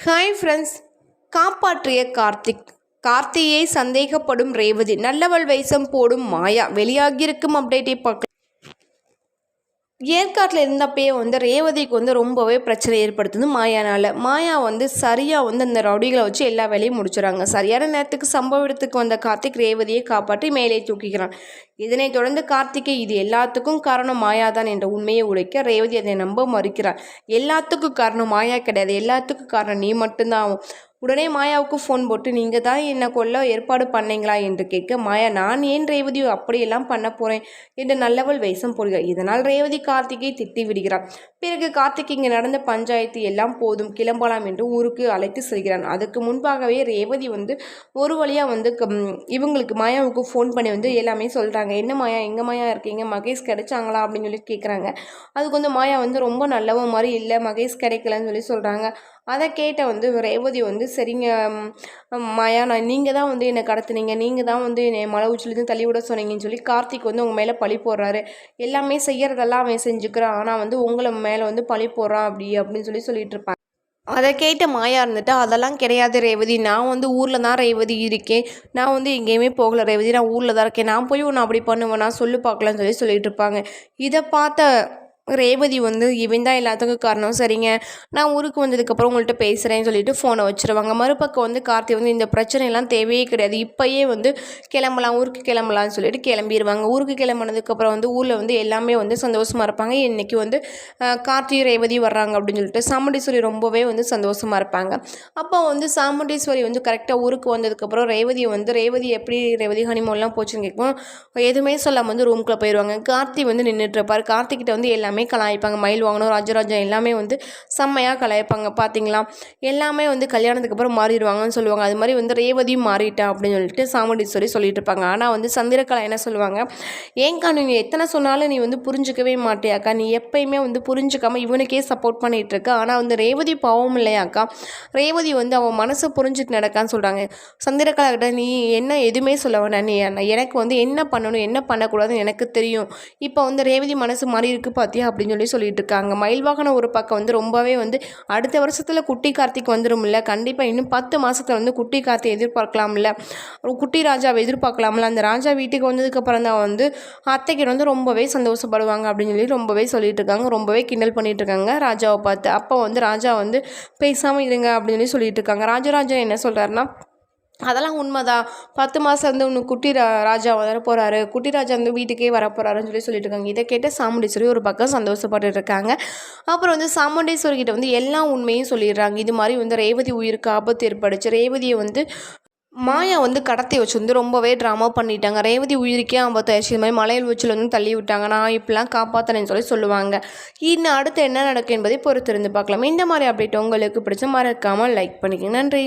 Hi friends காப்பாற்றிய கார்த்திக் கார்த்தியை சந்தேகப்படும் ரேவதி நல்லவள் வேஷம் போடும் மாயா வெளியாகியிருக்கும் அப்டேட்டை பார்க்க ஏற்காட்டில் இருந்தப்பயே வந்து ரேவதிக்கு வந்து ரொம்பவே பிரச்சனை ஏற்படுத்துது மாயானால். மாயா வந்து சரியாக வந்து அந்த ரவுடிகளை வச்சு எல்லா வேலையும் முடிச்சுறாங்க. சரியான நேரத்துக்கு சம்பவ இடத்துக்கு வந்த கார்த்திக் ரேவதியை காப்பாற்றி மேலே தூக்கிக்கிறான். இதனைத் தொடர்ந்து கார்த்திகை இது எல்லாத்துக்கும் காரணம் மாயா தான் என்ற உண்மையை உடைக்க ரேவதி அதை நம்ப மறுக்கிறார் எல்லாத்துக்கும் காரணம் மாயா கிடையாது. எல்லாத்துக்கும் காரணம் நீ மட்டும்தான். உடனே மாயாவுக்கு ஃபோன் போட்டு நீங்கள் தான் என்னை கொல்ல ஏற்பாடு பண்ணீங்களா? என்று கேட்க மாயா நான் ஏன் ரேவதி அப்படியெல்லாம் பண்ண போகிறேன் என்று நல்லவள் வேஷம் போடுகிறார் இதனால் ரேவதி கார்த்திகை திட்டி விடுகிறார் பிறகு கார்த்திக் இங்கே நடந்த பஞ்சாயத்து எல்லாம் போதும் கிளம்பலாம் என்று ஊருக்கு அழைத்து செல்கிறான். அதுக்கு முன்பாகவே ரேவதி வந்து ஒரு வழியாக வந்து இவங்களுக்கு மாயாவுக்கு ஃபோன் பண்ணி வந்து எல்லாமே சொல்கிறாங்க என்ன மாயா எங்கே மாயா இருக்கீங்க? மகேஷ் கிடைச்சாங்களா? அப்படின்னு சொல்லி கேட்குறாங்க அதுக்கு வந்து மாயா வந்து ரொம்ப நல்லவ மாதிரி இல்லை மகேஷ் கிடைக்கலன்னு சொல்லி சொல்கிறாங்க அதை கேட்ட வந்து ரேவதி வந்து சரிங்க மாயா நான் நீங்கள் தான் வந்து என்னை கடத்துனீங்க. நீங்கள் தான் வந்து என்னை மலை உச்சிலேருந்து தள்ளி விட சொன்னீங்கன்னு சொல்லி கார்த்திக் வந்து உங்கள் மேலே பழி போடுறாரு. எல்லாமே செய்கிறதெல்லாம் அவன் செஞ்சுக்கிறான். ஆனால் வந்து உங்களை மேலே வந்து பழி போடுறான் அப்படி அப்படின்னு சொல்லி சொல்லிட்டு இருப்பாங்க. அதை கேட்ட மாயா இருந்துட்டு அதெல்லாம் கிடையாது ரேவதி. நான் வந்து ஊரில் தான் ரேவதி இருக்கேன். நான் வந்து எங்கேயுமே போகல ரேவதி. நான் ஊரில் தான் இருக்கேன். நான் போய் ஒன்று அப்படி பண்ணுவேன். நான் சொல்லு பார்க்கலான்னு சொல்லி சொல்லிட்டு இருப்பாங்க. இதை பார்த்த ரேவதி வந்து இவன் தான் எல்லாத்துக்கும் காரணம். சரிங்க. நான் ஊருக்கு வந்ததுக்கப்புறம் உங்கள்கிட்ட பேசுகிறேன்னு சொல்லிட்டு ஃபோனை வச்சுருவாங்க. மறுபக்கம் வந்து கார்த்தி வந்து இந்த பிரச்சனையெல்லாம் தேவையே கிடையாது. இப்போயே வந்து கிளம்பலாம். ஊருக்கு கிளம்பலாம்னு சொல்லிட்டு கிளம்பிடுவாங்க ஊருக்கு கிளம்புனதுக்கப்புறம் வந்து ஊரில் வந்து எல்லாமே வந்து சந்தோஷமாக இருப்பாங்க. இன்றைக்கி வந்து கார்த்தி ரேவதி வர்றாங்க அப்படின்னு சொல்லிட்டு சாமுண்டீஸ்வரி ரொம்பவே வந்து சந்தோஷமாக இருப்பாங்க. அப்போ வந்து சாமுண்டீஸ்வரி வந்து கரெக்டாக ஊருக்கு வந்ததுக்கப்புறம் ரேவதி வந்து ரேவதி எப்படி ரேவதி ஹனிமோன்லாம் போச்சுன்னு கேட்கும் எதுவுமே சொல்லாமல் வந்து ரூம்குள்ளே போயிடுவாங்க கார்த்தி வந்து நின்றுட்டு இருப்பார். கார்த்திகிட்ட வந்து எல்லாமே எல்லாமே கலாய்ப்பாங்க. மயில் வாங்கணும் ராஜராஜன் எல்லாமே வந்து செம்மையாக கலாய்ப்பாங்க. பார்த்தீங்களா எல்லாமே வந்து கல்யாணத்துக்கு அப்புறம் மாறிடுவாங்கன்னு சொல்லுவாங்க. அது மாதிரி வந்து ரேவதியும் மாறிட்டேன் அப்படின்னு சொல்லிட்டு சாமுண்டீஸ்வரி சொல்லிட்டு இருப்பாங்க. ஆனால் வந்து சந்திரகலா என்ன சொல்லுவாங்க? ஏங்கா நீ எத்தனை சொன்னாலும் நீ வந்து புரிஞ்சுக்கவே மாட்டியாக்கா. நீ எப்பயுமே வந்து புரிஞ்சுக்காமல் இவனுக்கே சப்போர்ட் பண்ணிகிட்டு இருக்க. ஆனால் வந்து ரேவதி பாவம் இல்லையாக்கா? ரேவதி வந்து அவன் மனசை புரிஞ்சுட்டு நடக்கான்னு சொல்கிறாங்க சந்திரகலா கிட்ட நீ என்ன எதுவுமே சொல்ல வேணா நீ எனக்கு வந்து என்ன பண்ணணும் என்ன பண்ணக்கூடாதுன்னு எனக்கு தெரியும். இப்போ வந்து ரேவதி மனசு மாறி இருக்கு பார்த்தியா அப்படின்னு சொல்லி சொல்லிட்டு இருக்காங்க மயில் வாகனம் ஒரு பக்கம் வந்து ரொம்பவே வந்து அடுத்த வருஷத்தில் குட்டி கார்த்திக் வந்துடும்ல கண்டிப்பாக இன்னும் பத்து மாதத்தில் வந்து குட்டி கார்த்திக் எதிர்பார்க்கலாம்ல. குட்டி ராஜாவை எதிர்பார்க்கலாம்ல. அந்த ராஜா வீட்டுக்கு வந்ததுக்கப்புறம் தான் வந்து அத்தைக்கு வந்து ரொம்பவே சந்தோஷப்படுவாங்க அப்படின்னு சொல்லி ரொம்பவே சொல்லிட்டு இருக்காங்க ரொம்பவே கிண்டல் பண்ணிட்டு இருக்காங்க ராஜாவை பார்த்து. அப்போ வந்து ராஜா வந்து பேசாமல் இருங்க அப்படின்னு சொல்லி சொல்லிட்டு இருக்காங்க ராஜராஜன் என்ன சொல்கிறாருன்னா அதெல்லாம் உண்மைதான் பத்து மாதம் வந்து ஒன்று குட்டி ரா ராஜா வர போகிறாரு குட்டி ராஜா வந்து வீட்டுக்கே வர போகிறாருன்னு சொல்லி சொல்லிட்டு இருக்காங்க இதை கேட்டு சாமுண்டீஸ்வரி ஒரு பக்கம் சந்தோஷப்பட்டு இருக்காங்க அப்புறம் வந்து சாமுண்டீஸ்வரி கிட்ட வந்து எல்லா உண்மையும் சொல்லிடுறாங்க. இது மாதிரி வந்து ரேவதி உயிருக்கு ஆபத்து ஏற்படுச்சு. ரேவதியை வந்து மாயா வந்து கடத்தி வச்சு வந்து ரொம்பவே ட்ராமா பண்ணிட்டாங்க. ரேவதி உயிருக்கே ஆபத்தாயிடுச்சு. இது மாதிரி மலையில் வச்சில் வந்து தள்ளி விட்டாங்க. நான் இப்படிலாம் காப்பாற்றினேன்னு சொல்லி சொல்லுவாங்க. இன்னும் அடுத்து என்ன நடக்கும் என்பதை பொறுத்திருந்து பார்க்கலாம். இந்த மாதிரி அப்டேட் உங்களுக்கு பிடிச்ச மறக்காமல் லைக் பண்ணிக்கங்க. நன்றி.